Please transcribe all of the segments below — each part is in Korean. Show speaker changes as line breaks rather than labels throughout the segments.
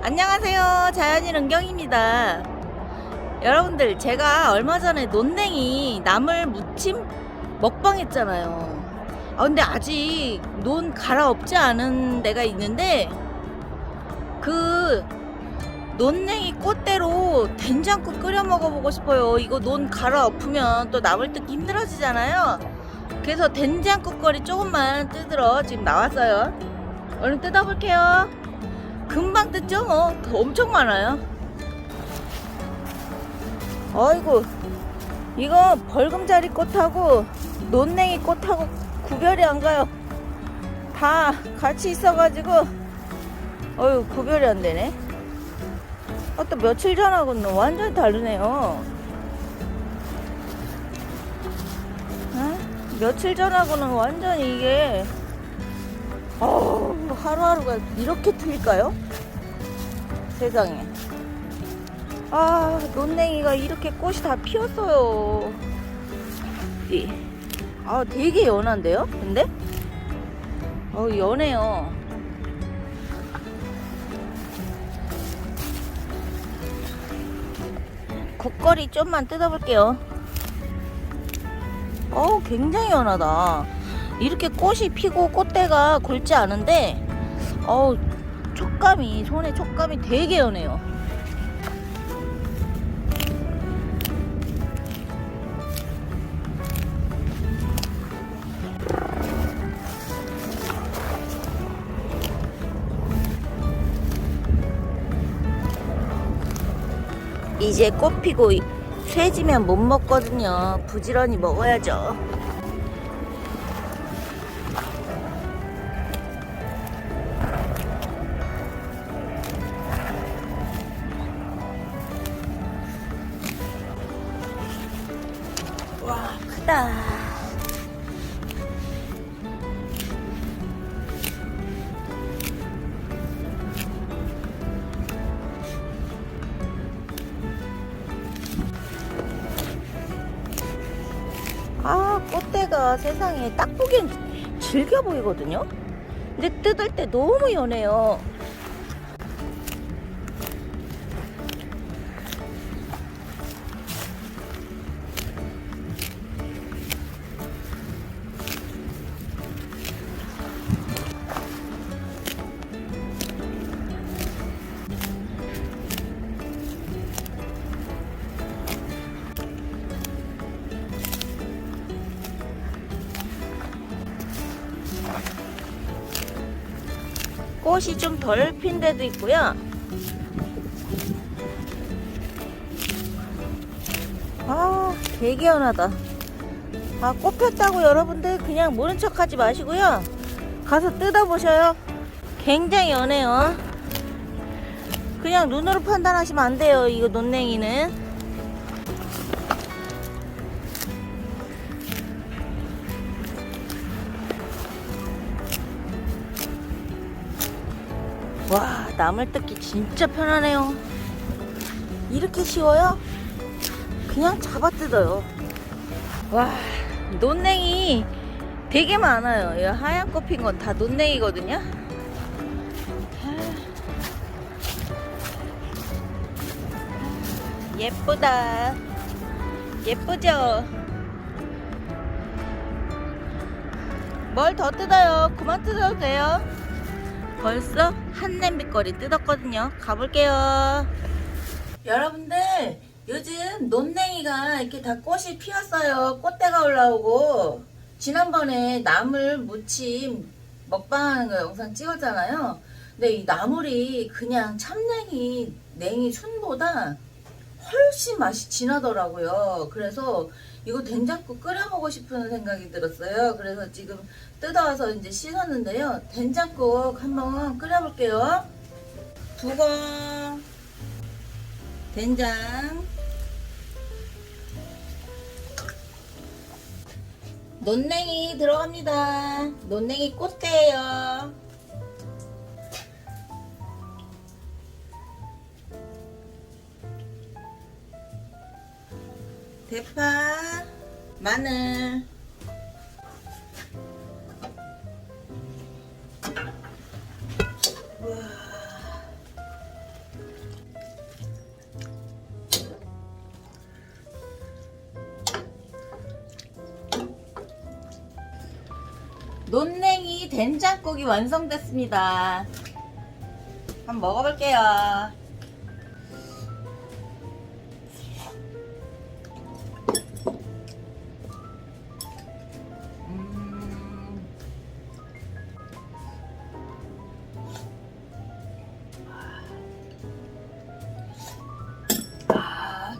안녕하세요. 자연인 은경입니다. 여러분들, 제가 얼마 전에 논냉이 나물 무침 먹방 했잖아요. 아, 근데 아직 논 갈아엎지 않은 데가 있는데, 그, 논냉이 꽃대로 된장국 끓여 먹어보고 싶어요. 이거 논 갈아엎으면 또 나물 뜯기 힘들어지잖아요. 그래서 된장국 거리 조금만 뜯으러 지금 나왔어요. 얼른 뜯어볼게요. 금방 뜯죠 뭐. 엄청 많아요. 아이고 이거 벌금자리 꽃하고 논냉이 꽃하고 구별이 안 가요. 다 같이 있어가지고. 어휴 구별이 안 되네. 아, 또 며칠 전하고는 완전히 다르네요. 어? 며칠 전하고는 완전히 이게 하루하루가 이렇게 틀릴까요? 세상에. 아, 논냉이가 이렇게 꽃이 다 피었어요. 이. 아, 되게 연한데요? 근데? 어, 연해요. 겉거리 좀만 뜯어볼게요. 어, 굉장히 연하다. 이렇게 꽃이 피고 꽃대가 굵지 않은데 어우 촉감이 손에 촉감이 되게 연해요. 이제 꽃 피고 쇠지면 못 먹거든요. 부지런히 먹어야죠 꽃대가 세상에 딱 보기엔 질겨 보이거든요. 근데 뜯을 때 너무 연해요 꽃이 좀 덜 핀 데도 있고요. 아, 되게 연하다. 아, 꽃 폈다고 여러분들 그냥 모른 척 하지 마시고요. 가서 뜯어보셔요. 굉장히 연해요. 그냥 눈으로 판단하시면 안 돼요. 이거 논냉이는. 와, 나물 뜯기 진짜 편하네요. 이렇게 쉬워요? 그냥 잡아 뜯어요. 와, 논냉이 되게 많아요. 이 하얀 꽃 핀 건 다 논냉이거든요. 예쁘다. 예쁘죠? 뭘 더 뜯어요? 그만 뜯어도 돼요. 벌써 한 냄비거리 뜯었거든요. 가볼게요. 여러분들 요즘 논냉이가 이렇게 다 꽃이 피었어요. 꽃대가 올라오고 지난번에 나물 무침 먹방하는 거 영상 찍었잖아요. 근데 이 나물이 그냥 참냉이 냉이 순보다 훨씬 맛이 진하더라고요. 그래서 이거 된장국 끓여 먹고 싶은 생각이 들었어요. 그래서 지금 뜯어와서 이제 씻었는데요. 된장국 한번 끓여 볼게요. 두건 된장 논냉이 들어갑니다. 논냉이 꽃대예요. 대파, 마늘, 논냉이 된장국이 완성됐습니다. 한번 먹어볼게요.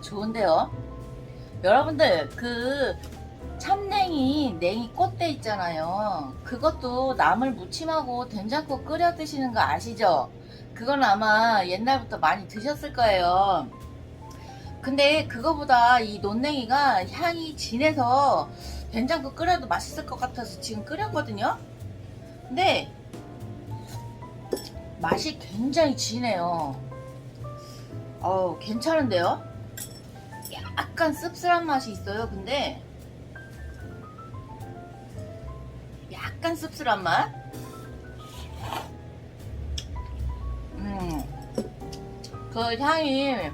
좋은데요? 여러분들, 그, 참냉이, 냉이 꽃대 있잖아요. 그것도 나물 무침하고 된장국 끓여 드시는 거 아시죠? 그건 아마 옛날부터 많이 드셨을 거예요. 근데 그거보다 이 논냉이가 향이 진해서 된장국 끓여도 맛있을 것 같아서 지금 끓였거든요. 근데 맛이 굉장히 진해요. 어우, 괜찮은데요? 약간 씁쓸한 맛이 있어요. 근데 약간 씁쓸한 맛? 음, 그 향이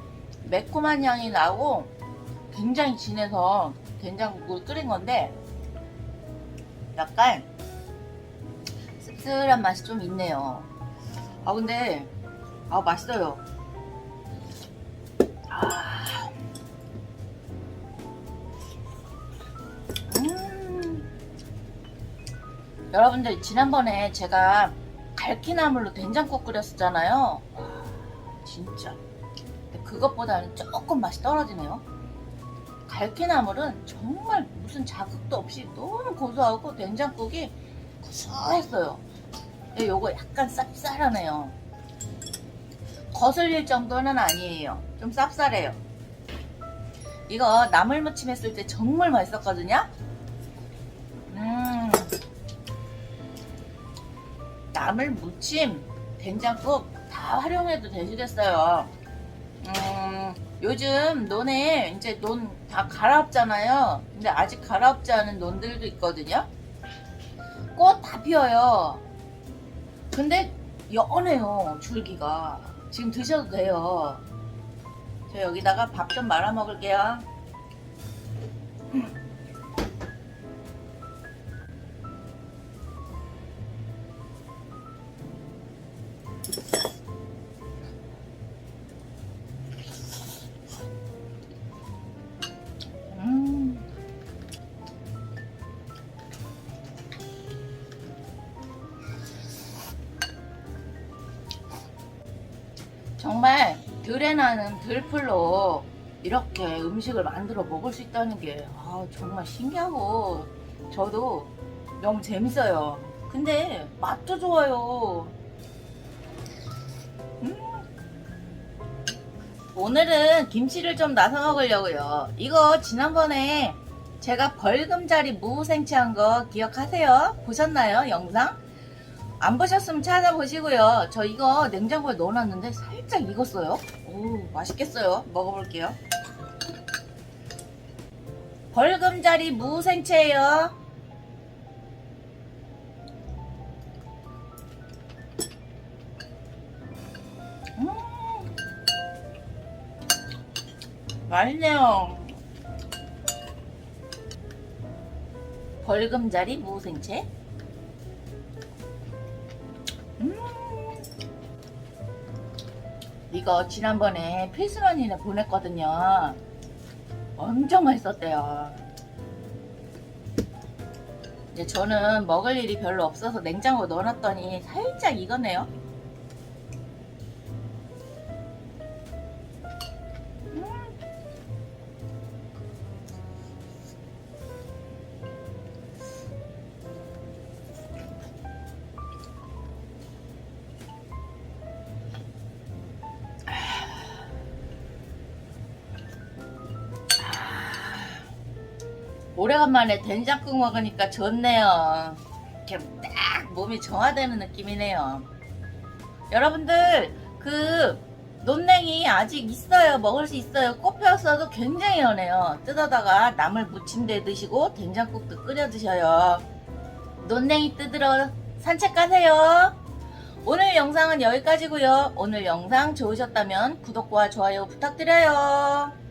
매콤한 향이 나고 굉장히 진해서 된장국을 끓인 건데 약간 씁쓸한 맛이 좀 있네요. 아 근데 아 맛있어요. 여러분들 지난번에 제가 갈퀴나물로 된장국 끓였었잖아요. 와, 진짜. 그것보다는 조금 맛이 떨어지네요. 갈퀴나물은 정말 무슨 자극도 없이 너무 고소하고 된장국이. 근데 요거 약간 쌉쌀하네요. 거슬릴 정도는 아니에요. 좀 쌉쌀해요. 이거 나물 무침 했을 때 정말 맛있었거든요. 나물 무침, 된장국 다 활용해도 되시겠어요. 음, 요즘 논에 이제 논 다 갈아엎잖아요. 근데 아직 갈아엎지 않은 논들도 있거든요. 꽃 다 피어요. 근데 연해요, 줄기가. 지금 드셔도 돼요. 저 여기다가 밥 좀 말아 먹을게요. 들에 나는 들풀로 이렇게 음식을 만들어 먹을 수 있다는 게 아, 정말 신기하고 저도 너무 재밌어요. 근데 맛도 좋아요. 음. 오늘은 김치를 좀 나서 먹으려고요. 이거 지난번에 제가 벌금자리 무생채한 거 기억하세요? 보셨나요? 영상? 안 보셨으면 찾아보시고요. 저 이거 냉장고에 넣어놨는데 살짝 익었어요. 오, 맛있겠어요. 먹어볼게요. 벌금자리 무생채예요. 음, 맛있네요. 벌금자리 무생채. 음. 이거 지난번에 필수런이네 보냈거든요. 엄청 맛있었대요. 이제 저는 먹을 일이 별로 없어서 냉장고에 넣어놨더니 살짝 익었네요. 오래간만에 된장국 먹으니까 좋네요. 이렇게 딱 몸이 정화되는 느낌이네요. 여러분들 그 논냉이 아직 있어요. 먹을 수 있어요. 꽃 폈어도 굉장히 연해요. 뜯어다가 나물 무침대 드시고 된장국도 끓여 드셔요. 논냉이 뜯으러 산책 가세요. 오늘 영상은 여기까지고요. 오늘 영상 좋으셨다면 구독과 좋아요 부탁드려요.